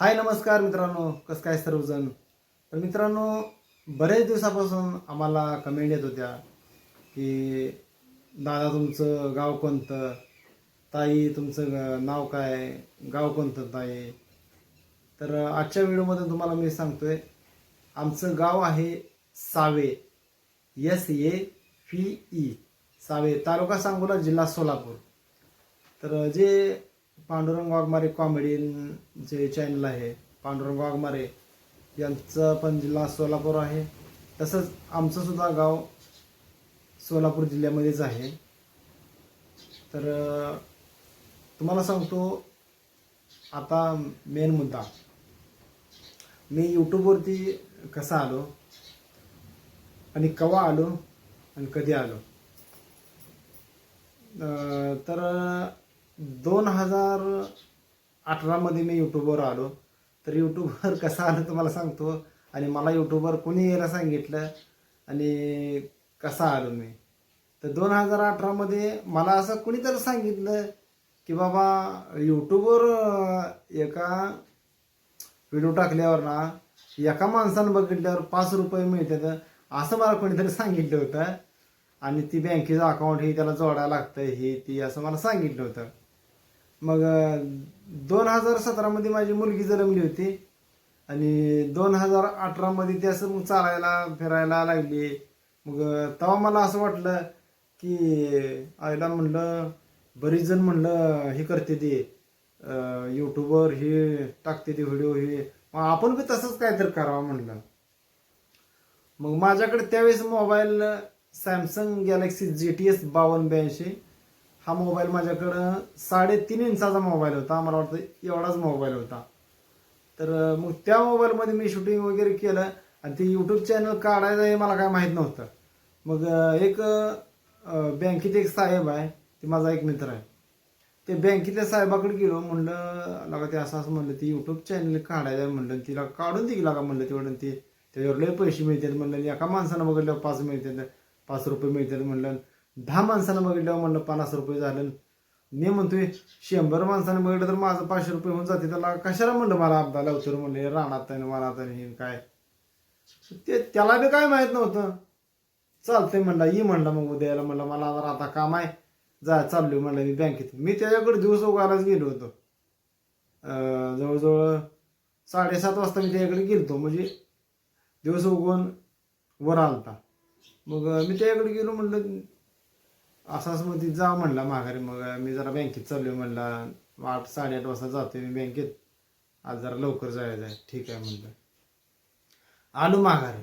हाय नमस्कार मित्रांनो. कसं काय सर्वजण? तर मित्रांनो बरेच दिवसापासून आम्हाला कमेंट येत होत्या की दादा तुमचं गाव कोणतं? ताई तुमचं नाव काय? गाव कोणतं ताई? तर आजच्या व्हिडिओमध्ये तुम्हाला मी सांगतोय आमचं गाव आहे Save. S A P E Save तालुका सांगोला जिल्हा सोलापूर. तर जे पांडुरंग वाघमारे कॉमेडी जे चॅनल आहे. पांडुरंग वाघमारे यांचं पण जिल्हा सोलापूर आहे. तसंच आमचं सुद्धा गाव सोलापूर जिल्ह्यामध्येच आहे. तर तुम्हाला सांगतो आता मेन मुद्दा. मी यूट्यूबवरती कसा आलो? आणि केव्हा आलो? आणि कधी आलो? तर दोन हजार अठरामध्ये मी यूट्यूबवर आलो. तर यूट्यूबवर कसं आलं तुम्हाला सांगतो. आणि मला यूट्यूबवर कोणी यायला सांगितलं आणि कसा आलो मी. तर दोन हजार अठरामध्ये मला असं कुणीतरी सांगितलं की बाबा यूट्यूबवर एका व्हिडिओ टाकल्यावर ना एका माणसानं बघितल्यावर पाच रुपये मिळतात. असं मला कोणीतरी सांगितलं होतं. आणि ती बँकेचं अकाउंट हे त्याला जोडायला लागतं हे ती असं मला सांगितलं होतं. मग दोन हजार सतरामध्ये माझी मुलगी जन्मली होती. आणि दोन हजार अठरामध्ये ती असं मग चालायला फिरायला लागली. मग तेव्हा मला असं वाटलं की आईला म्हणलं बरीच जण म्हणलं हे करते ते यूट्यूबवर हे टाकते ते व्हिडिओ हे. मग आपण बी तसंच काहीतरी करावं म्हणलं. मग माझ्याकडे त्यावेळेस mobile Samsung Galaxy G T S बावन्न ब्याऐंशी हा मोबाईल माझ्याकडं साडेतीन इंचाचा मोबाईल होता. मला वाटतं एवढाच मोबाईल होता. तर मग त्या मोबाईलमध्ये मी शूटिंग वगैरे केलं आणि ते यूट्यूब चॅनल काढायचं हे मला काय माहीत नव्हतं. मग एक बँकेत एक साहेब आहे ते माझा एक मित्र आहे. ते बँकेतल्या साहेबाकडे गेलो म्हणलं लगा ते असं असं म्हणलं ते यूट्यूब चॅनल काढायचं आहे म्हणलं तिला काढून दे लागा म्हणलं तेवढं ते त्याच्यावर लय पैसे मिळतात म्हणलं एका माणसानं बघितलं पाच मिळतात पाच रुपये मिळतात म्हणलं दहा माणसानं बघितल्यावर म्हणलं पन्नास रुपये झालं. मी म्हणतोय शंभर माणसानं बघितलं तर माझं पाचशे रुपये होऊन जाते. त्याला कशाला म्हणलं मला अपदा लावतो म्हणले रानात आणि आणि हे काय? ते त्याला बी काय माहीत नव्हतं. चालतंय म्हणलं ये म्हणलं मग उद्याला. म्हणलं मला आता काम आहे. जा चाललो म्हणलं मी बँकेत. मी त्याच्याकडे दिवस उगायलाच गेलो होतो. जवळजवळ साडेसात वाजता मी त्याच्याकडे गेलतो. म्हणजे दिवस उगवून वर आलता. मग मी त्याच्याकडे गेलो म्हणलं असाच मग ती जा म्हणला माघारी. मग मी जरा बँकेत चाललोय म्हणला आठ साडेआठ वाजता जातोय मी बँकेत. आज जरा लवकर जायचं आहे. ठीक आहे म्हणलं. आलो माघारी.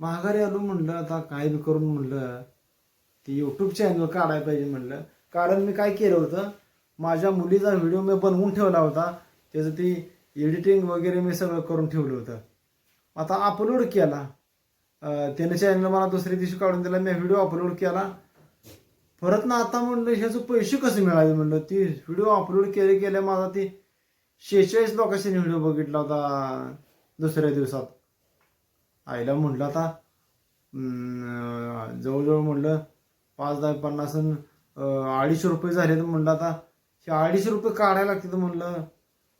माघारी आलो म्हणलं आता काय बी करून म्हणलं ती यूट्यूब चॅनल काढायला पाहिजे म्हणलं. कारण मी काय केलं होतं माझ्या मुलीचा व्हिडिओ मी बनवून ठेवला होता. त्याचं ती एडिटिंग वगैरे मी सगळं करून ठेवलं होतं. आता अपलोड केला. त्याने त्यानं चॅनल मला दुसऱ्या दिवशी काढून दिला. मी व्हिडिओ अपलोड केला. परत ना आता म्हणलं ह्याचं पैसे कसे मिळाले म्हणलं? ती व्हिडिओ अपलोड केले केले माझा ती शेहेचाळीस लोकांनी व्हिडिओ बघितला होता दुसऱ्या दिवसात. आईला म्हणलं आता जवळजवळ म्हणलं पाच दहा पन्नास अडीचशे रुपये झाले तर म्हणलं आता हे अडीचशे रुपये काढायला लागते तर म्हणलं.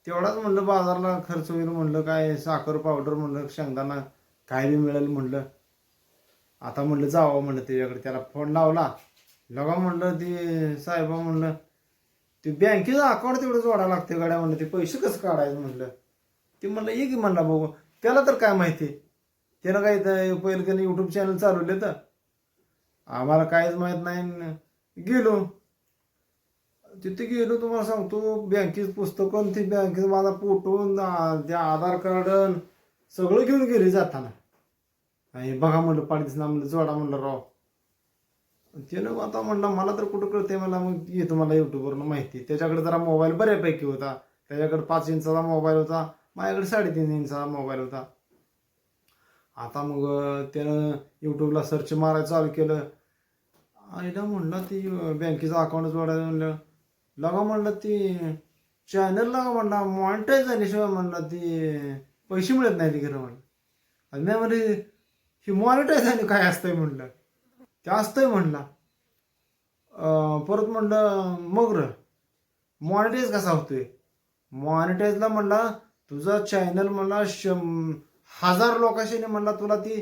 तेवढाच म्हणलं बाजारला खर्च होईल म्हणलं काय साखर पावडर म्हणलं शेंगदाणा काय बी मिळेल म्हणलं. आता म्हणलं जावं म्हणलं त्याच्याकडे त्याला फोन लावला. लगा म्हणलं ते साहेबा म्हणलं ते बँकेचं अकाउंट तेवढं जोडा लागते गाड्या म्हणलं ते पैसे कसं काढायचं? म्हणलं. ते म्हणलं ये की म्हणला बघू त्याला तर काय माहिती? त्यानं काय ते पहिलं त्यानं यूट्यूब चॅनल चालवले तर? आम्हाला काहीच माहीत नाही. गेलो. तिथे गेलो तुम्हाला सांगतो बँकेत पुस्तकं ते बँकेत माझा फोटो न आधार कार्ड सगळं घेऊन गेले जाताना. आणि बघा म्हणलं पाणी दिसणार म्हणलं जोडा म्हणलं राव. त्यानं आता म्हणलं मला तर कुठं कळते मला मग येतो मला युट्यूबवरनं माहिती. त्याच्याकडे जरा मोबाईल बऱ्यापैकी होता. त्याच्याकडे पाच इंचाचा मोबाईल होता. माझ्याकडे साडेतीन इंचाचा मोबाईल होता. आता मग त्यानं युट्यूबला सर्च मारायला चालू केलं. आईला म्हणलं ती बँकेचं अकाउंट जोडायचं म्हणलं. लगा म्हणलं ती चॅनल लगा म्हणला मॉनिटाईज झाल्याशिवाय म्हणलं ती पैसे मिळत नाही ती खरं म्हणलं. आणि नाही म्हणजे ही मॉनिटाईज झाली काय असतंय? म्हणलं. ते असतंय म्हणला परत म्हणलं मग र मॉनिटाईज कसा होतोय? मॉनिटाईजला म्हणला तुझा चॅनल म्हणला शं हजार लोकांशी म्हणला तुला ती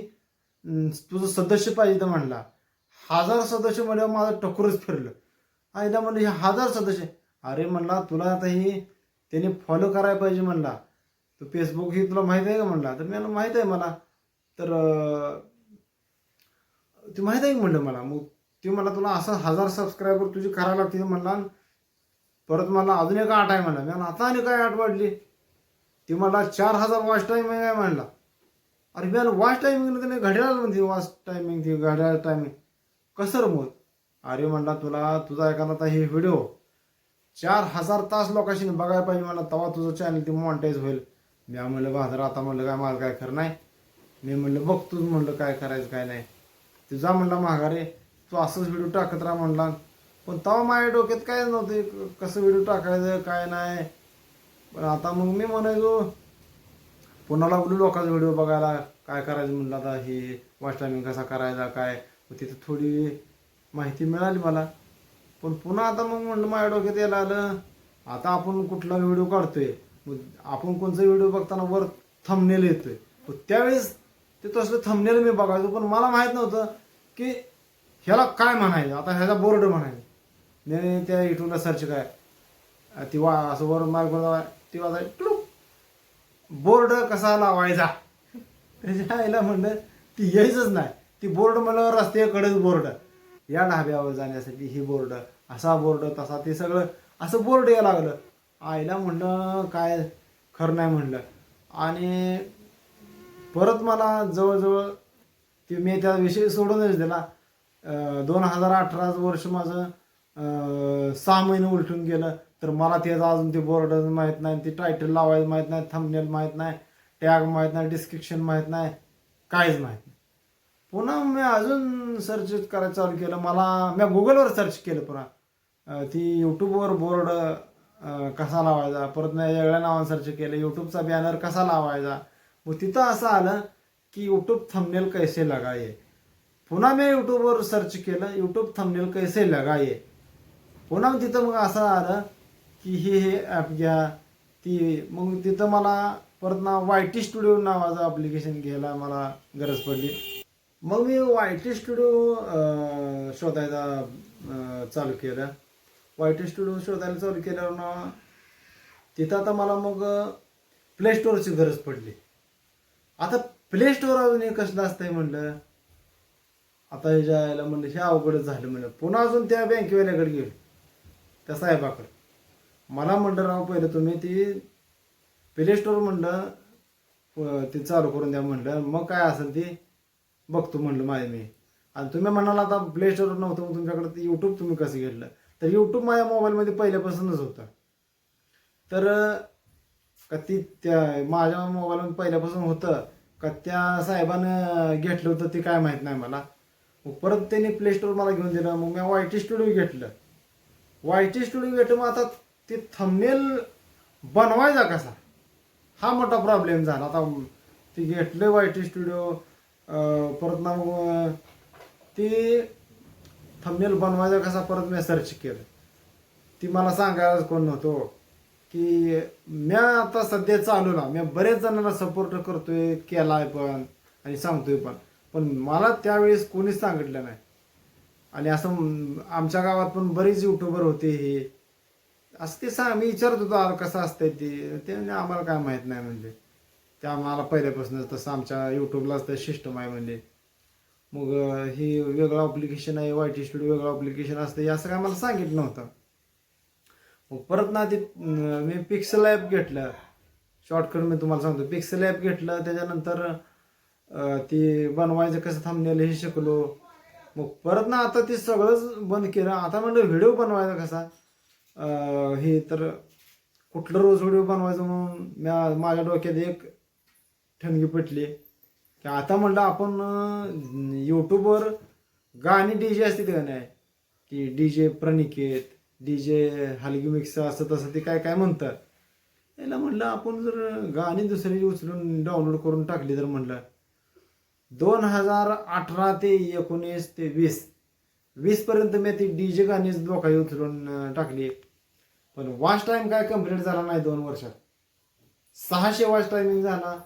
तुझं सदस्य पाहिजे तर म्हणला. हजार सदस्य म्हणजे माझं टकोरच फिरलं. आईला म्हणलं हे हजार सदस्य? अरे म्हणला तुला आता ही त्याने फॉलो करायला पाहिजे म्हणला. तर फेसबुक ही तुला माहीत आहे का म्हणला? तर मी माहीत आहे मला. तर ते माहीत आहे म्हणलं मला. मग ते मला तुला असं हजार सबस्क्रायबर तुझी करायला लागते म्हणला परत मला अजून एक आठ आहे. म्हणला मी आता आणि काय आठ वाढली? ती मला चार हजार वॉच टायमिंग आहे. म्हणला अरे मी वॉच टायमिंग त्याने घड्याळ म्हणते वॉच टायमिंग ती घड्याळ टायमिंग कसं मग? अरे म्हणला तुला तुझा एखादा आता हे व्हिडिओ चार हजार तास लोकांशी बघायला पाहिजे मला तेव्हा तुझं चॅनल ते मॉनिटाईज होईल. मी म्हणलं बहादर आता म्हणलं काय मला काय खरं नाही. मी म्हणलं बघ तूच म्हणलं काय करायचं काय नाही. तुझा म्हणला माघारे तू असंच व्हिडिओ टाकत राहा म्हणला. पण तेव्हा माझ्या डोक्यात काय नव्हते कसं व्हिडिओ टाकायचं काय नाही. पण आता मग मी म्हणायचो पुन्हा लागलो लोकांचा व्हिडिओ बघायला काय करायचं म्हणलं आता हे वॉच टायमिंग कसा करायचा काय? मग तिथं थोडी माहिती मिळाली मला. पण पुन्हा आता मग म्हणलं माझ्या डोक्यात यायला आलं आता आपण कुठला व्हिडिओ काढतोय? मग आपण कोणचा व्हिडिओ बघताना वर थंबनेल येतोय. त्यावेळेस ते तसलं थंबनेल मी बघायचो पण मला माहीत नव्हतं की ह्याला काय म्हणायचं? आता ह्याचा बोर्ड म्हणायचं. मी त्या युट्यूबला सर्च काय? ती वा असं वर मार्ग ती वाजाय बोर्ड कसा लावायचा? त्याच्या आईला म्हणलं ती यायचंच नाही. ती बोर्ड म्हणलं रस्त्याकडेच बोर्ड या ढाब्यावर जाण्यासाठी ही बोर्ड असा बोर्ड तसा ते सगळं. असं बोर्ड यायला लागलं. आईला म्हणलं काय? खरं नाही म्हणलं. आणि परत मला जवळजवळ ते मी त्या विषय सोडूनच दिला. दोन हजार अठरा वर्ष माझं सहा महिने उलटून गेलं. तर मला त्याचं अजून ते बोर्ड माहीत नाही ते टायटल लावायचं माहीत नाही थंबनेल माहीत नाही टॅग माहीत नाही डिस्क्रिप्शन माहीत नाही काहीच माहीत नाही. पुन्हा मी अजून सर्च करायला चालू केलं. मला मी गुगलवर सर्च केलं पुन्हा. ती यूट्यूबवर बोर्ड कसा लावायचा? परत मी वेगळ्या नावानं सर्च केलं. यूट्यूबचा बॅनर कसा लावायचा? मग तिथं असं आलं की यूट्यूब थंबनेल कैसे लगाये पुन्हा मी यूट्यूबवर सर्च केलं यूट्यूब थंबनेल कैसे लगाये पुन्हा मग तिथं मग असं आलं की हे हे ॲप घ्या. ती मग तिथं मला परत ना वाय टी स्टुडिओ नावाचं ॲप्लिकेशन घ्यायला मला गरज पडली. मग मी वाय टी स्टुडिओ शोधायला चालू केलं. वाय टी स्टुडिओ शोधायला चालू केल्यावर ना तिथं आता मला मग प्ले स्टोअरची गरज पडली. आता प्ले स्टोअर अजून एक कसलं असतंय म्हणलं? आता हे जायला म्हणलं हे अवघडच झालं म्हणलं. पुन्हा अजून त्या बँकेवाल्याकडे गेलो. त्या साहेबाकडे. मला म्हणलं राव पहिलं तुम्ही ती प्ले स्टोअर म्हणलं ते चालू करून द्या म्हणलं. मग काय असेल ते बघतो म्हणलं माझे मी. आणि तुम्ही म्हणाल आता प्ले स्टोअर नव्हतं मग तुमच्याकडे यूट्यूब तुम्ही कसं घेतलं? तर यूट्यूब माझ्या मोबाईलमध्ये पहिल्यापासूनच होतं. तर का ती त्या माझ्या मोबाईलमध्ये पहिल्यापासून होतं. का त्या साहेबानं घेतलं होतं ते काय माहीत नाही मला. मग परत त्यांनी प्ले स्टोअर मला घेऊन दिलं. मग मी वाय टी स्टुडिओ घेतलं. वाय टी स्टुडिओ घेतलं मग आता ते थंबनेल बनवायचा कसा? हा मोठा प्रॉब्लेम झाला. आता ते घेतलं वाय टी स्टुडिओ परत ना मग ते थंबनेल बनवायचा कसा? परत मी सर्च केलं. ती मला सांगायलाच कोण नव्हतो. की म्या आता सध्या चालू ना मी बरेच जणांना सपोर्ट करतोय केलाय पण आणि सांगतोय पण. पण मला त्यावेळेस कोणीच सांगितलं नाही. आणि असं आमच्या गावात पण बरेच युट्यूबर होते हे. असं ते सांग मी विचारत होतो "अरे कसं असतंय ते? ते म्हणजे आम्हाला काय माहीत नाही म्हणजे. ते आम्हाला पहिल्यापासूनच तसं आमच्या युट्यूबलाच ते सिस्टम आहे म्हणजे. मग हे वेगळं अप्लिकेशन आहे वाय टी स्टुडिओ वेगळं अप्लिकेशन असतं हे असं काय मला सांगितलं नव्हतं. मग परत ना ते मी पिक्सल ॲप घेतलं. शॉर्टकट मी तुम्हाला सांगतो. पिक्सल ॲप घेतलं त्याच्यानंतर ती बनवायचं कसं थांबलेलं हे शिकलो. मग परत ना आता ते सगळंच बंद केलं. आता म्हणलं व्हिडिओ बनवायचा कसा? हे तर कुठलं रोज व्हिडिओ बनवायचं म्हणून म्या माझ्या डोक्यात एक ठणगी पटली. की आता म्हणलं आपण यूट्यूबवर गाणी डी जे असते का नाही? की डी जे प्रणिकेत डी जे हलगी मिक्स असं तसं ते काय काय म्हणतात. याला म्हणलं आपण जर गाणी दुसरी उचलून डाउनलोड करून टाकली तर म्हणलं दोन हजार अठरा ते एकोणीस ते वीस वीसपर्यंत मी ती डी जे गाणी लोकांनी उचलून टाकली. पण वॉच टाईम काय कंप्लीट झाला नाही दोन वर्षात. सहाशे वॉच टायमिंग झाला.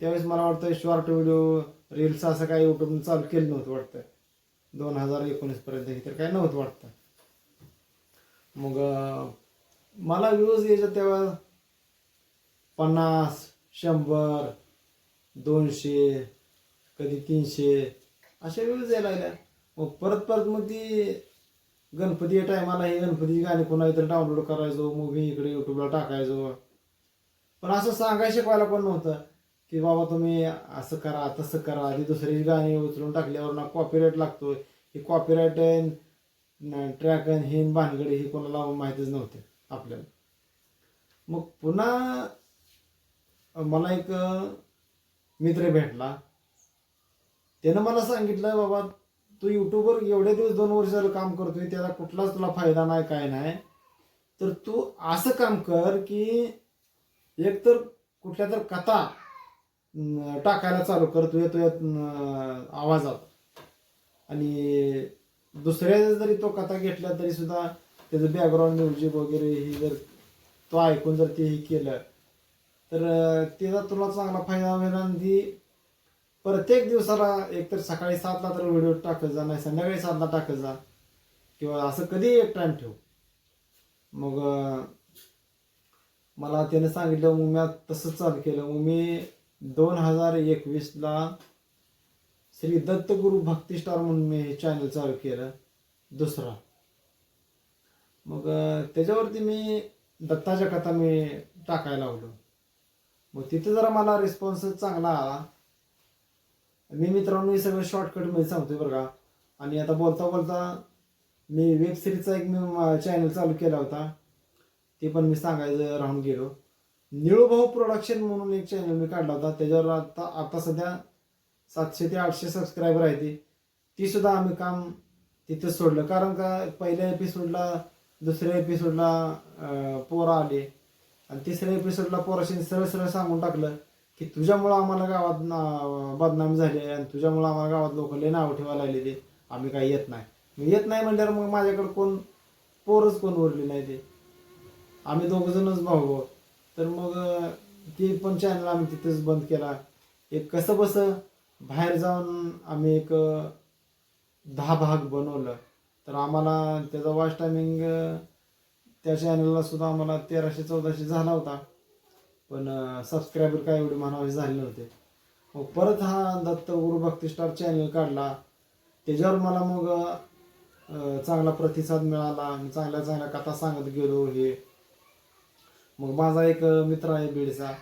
त्यावेळेस मला वाटतं शॉर्ट व्हिडिओ रील्स असं काही युट्यूब चालू केलं नव्हतं वाटतं. दोन हजार एकोणीसपर्यंत हे तर काही नव्हतं वाटतं. मग मला व्ह्यूज यायच्या तेव्हा पन्नास शंभर दोनशे कधी तीनशे अशा व्ह्यूज यायला लागल्या मग परत परत मग ती गणपती टायमाला हे गणपतीची गाणी पुन्हा इथं डाउनलोड करायचो मूवी इकडे युट्यूबला टाकायचो. पण असं सांगायला शिकवायला पण नव्हतं की बाबा तुम्ही असं करा तसं करा आधी दुसरी गाणी उचलून टाकल्यावर ना कॉपीराईट लागतो ही कॉपीराईट ट्रॅक हे भानगडी हे कोणाला माहितीच नव्हते आपल्याला. मग पुन्हा मला एक मित्र भेटला. त्यानं मला सांगितलं बाबा तू यूट्यूबवर एवढे दिवस दोन वर्ष झालं काम करतोय त्याचा कुठलाच तुला फायदा नाही काय नाही. तर तू असं काम कर की एक तर कुठल्या तर कथा टाकायला चालू कर तुझ्या तुझ्या आवाजात आणि दुसऱ्या जरी तो कथा घेतला तरी सुद्धा त्याचं बॅकग्राऊंड म्युझिक वगैरे ही जर तो ऐकून जर ते हे केलं तर त्याचा तुला चांगला फायदा होईल आणि ती प्रत्येक दिवसाला एकतर सकाळी सातला तर व्हिडिओ टाकत जा नाही संध्याकाळी सातला टाकत जा किंवा असं कधी एक टाईम ठेव. मग मला त्याने सांगितलं मग मी तसंच चालू केलं. मग मी दोन हजार एकवीसला श्री दत्तगुरु भक्ती स्टार म्हणून मी हे चॅनल चालू केलं दुसरा. मग त्याच्यावरती मी दत्ताच्या कथा मी टाकायला लावलो. मग तिथे जरा मला रिस्पॉन्स चांगला आला. मी मित्रांनो हे सगळं शॉर्टकटमध्ये सांगतोय बरं का. आणि आता बोलता बोलता मी वेब सिरीजचा एक मी चॅनल चालू केला होता. ते पण मी सांगायचं राहून गेलो. निळूभाऊ प्रोडक्शन म्हणून एक चॅनल मी काढला होता. त्याच्यावर आता आता सध्या सातशे ते आठशे सबस्क्रायबर आहे ती. ती सुद्धा आम्ही काम तिथं सोडलं. कारण का पहिल्या एपिसोडला दुसऱ्या एपिसोडला पोरं आले. आणि तिसऱ्या एपिसोडला पोराशी सरळ सरळ सांगून टाकलं की तुझ्यामुळं आम्हाला गावात ना- बदनामी झाली आणि तुझ्यामुळं आम्हाला गावात लोक लय नाव ठेवायला लागले ते. आम्ही काही येत नाही. मग येत नाही म्हणल्यावर मग माझ्याकडे कोण पोरच कोण उरली नाही ते. आम्ही दोघंजणच भाऊ तर मग ते पण चॅनल आम्ही तिथेच बंद केला. एक कसं बसं बाहेर जाऊन आम्ही एक दहा भाग बनवलं. तर आम्हाला त्याचा वॉच टायमिंग त्या चॅनलला सुद्धा आम्हाला तेराशे चौदाशे झाला होता. पण सबस्क्रायबर काय एवढे म्हणावे झाले नव्हते. मग परत हा दत्त गुरु भक्ती स्टार चॅनल काढला. त्याच्यावर मला मग चांगला प्रतिसाद मिळाला. मी चांगल्या चांगल्या कथा सांगत गेलो हे. मग माझा एक मित्र आहे बीडचा.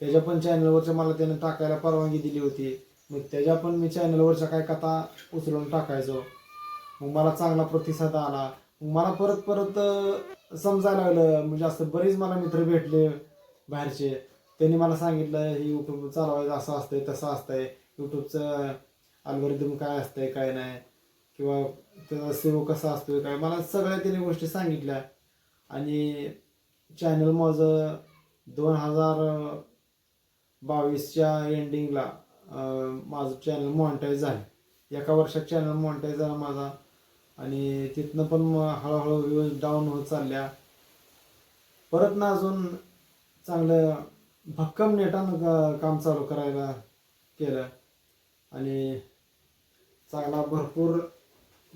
त्याच्या पण चॅनलवरच्या मला त्याने टाकायला परवानगी दिली होती. मग त्याच्या पण मी चॅनलवरच्या काय कथा उचलून टाकायचो. मग मला चांगला प्रतिसाद आला. मग मला परत परत समजायला लागलं. म्हणजे असं बरेच मला मित्र भेटले बाहेरचे. त्यांनी मला सांगितलं हे यूट्यूब चालवायचं असं असतंय तसं असतंय. यूट्यूबचं अल्गोरिदम काय असतंय काय नाही. किंवा त्याचा सेव कसा असतोय काय? मला सगळ्या त्याने गोष्टी सांगितल्या. आणि चॅनल माझं दोन हजार बावीसच्या एंडिंगला माझं चॅनल मॉनिटाईज झालं. एका वर्षात चॅनल मॉनिटाईज झाला माझा. आणि तिथनं पण हळूहळू व्ह्यूज डाऊन होत चालल्या. परत ना अजून चांगलं भक्कम नेटानं का- काम चालू करायला केलं. आणि चांगला भरपूर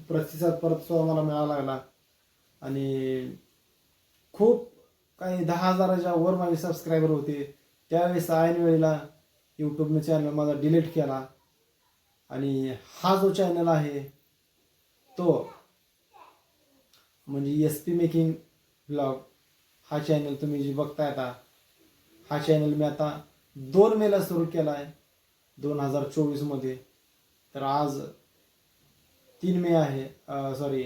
प्रतिसाद परत सुद्धा मला मिळायला लागला. आणि खूप काही दहा हजाराच्या वर माझे सबस्क्रायबर होते. त्यावेळेस ऐन वेळेला यूट्यूबने चॅनल माझा डिलीट केला. आणि हा जो चॅनल आहे तो म्हणजे एस पी मेकिंग ब्लॉग हा चॅनल तुम्ही जे बघताय आता हा चॅनल मी आता दोन मेला सुरू केला आहे दोन हजार चोवीसमध्ये तर आज तीन मे आहे सॉरी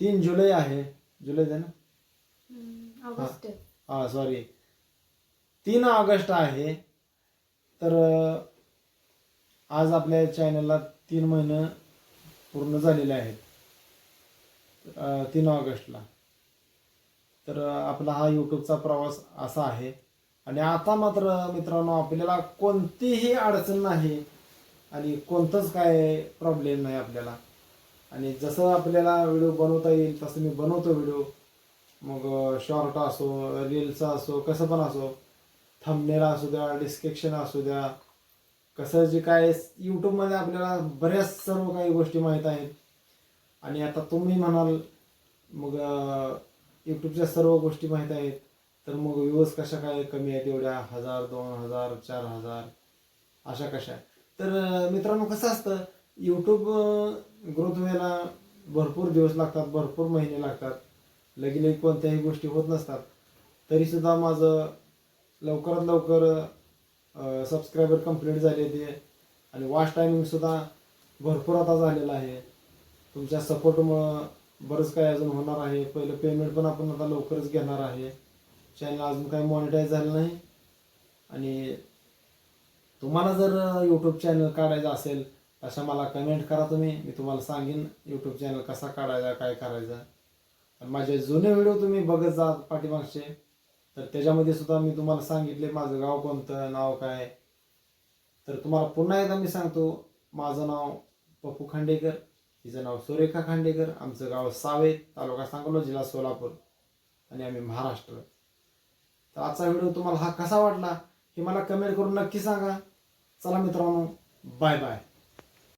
तीन जुलै आहे. जुलै आहे ना? हा सॉरी तीन ऑगस्ट आहे. तर आज आपल्या चॅनलला तीन महिने पूर्ण झालेले आहेत. तीन ऑगस्टला. तर आपला हा यूट्यूबचा प्रवास असा आहे. आणि आता मात्र मित्रांनो आपल्याला कोणतीही अडचण नाही आणि कोणतंच काय प्रॉब्लेम नाही आपल्याला. आणि जसं आपल्याला व्हिडिओ बनवता येईल तसं मी बनवतो व्हिडिओ मग शॉर्ट असो रील्स असो कसं पण असो थंबनेल असू द्या डिस्क्रिप्शन असू द्या कसं जे काय यूट्यूबमध्ये आपल्याला बऱ्याच सर्व काही गोष्टी माहीत आहेत. आणि आता तुम्ही म्हणाल मग यूट्यूबच्या सर्व गोष्टी माहीत आहेत तर मग व्ह्यूज कशा काय कमी आहेत एवढ्या? हजार दोन हजार चार हजार? अशा कशा तर मित्रांनो कसं असतं यूट्यूब ग्रोथ व्हायला भरपूर दिवस लागतात भरपूर महिने लागतात. लगेच कोणत्याही गोष्टी होत नसतात. तरीसुद्धा माझं लवकरात लवकर सबस्क्रायबर कंप्लीट झाले ते. आणि वॉच टायमिंगसुद्धा भरपूर आता झालेला आहे. तुमच्या सपोर्टमुळं बरंच काही अजून होणार आहे. पहिलं पेमेंट पण आपण आता लवकरच घेणार आहे. चॅनल अजून काही मॉनिटाईज झालं नाही. आणि तुम्हाला जर यूट्यूब चॅनल काढायचं असेल तशा मला कमेंट करा तुम्ही. मी तुम्हाला सांगेन यूट्यूब चॅनल कसा काढायचा काय करायचा. आणि माझे जुने व्हिडिओ तुम्ही बघत जा पाठीमागचे. तर त्याच्यामध्ये सुद्धा मी तुम्हाला सांगितले माझं गाव कोणतं नाव काय? तर तुम्हाला पुन्हा एकदा मी सांगतो माझं नाव पप्पू खांडेकर तिचं नाव सुरेखा खांडेकर आमचं गाव सावे तालुका सांगोला जिल्हा सोलापूर आणि आम्ही महाराष्ट्र. तर आजचा व्हिडिओ तुम्हाला हा कसा वाटला हे मला कमेंट करून नक्की सांगा. चला मित्रांनो बाय बाय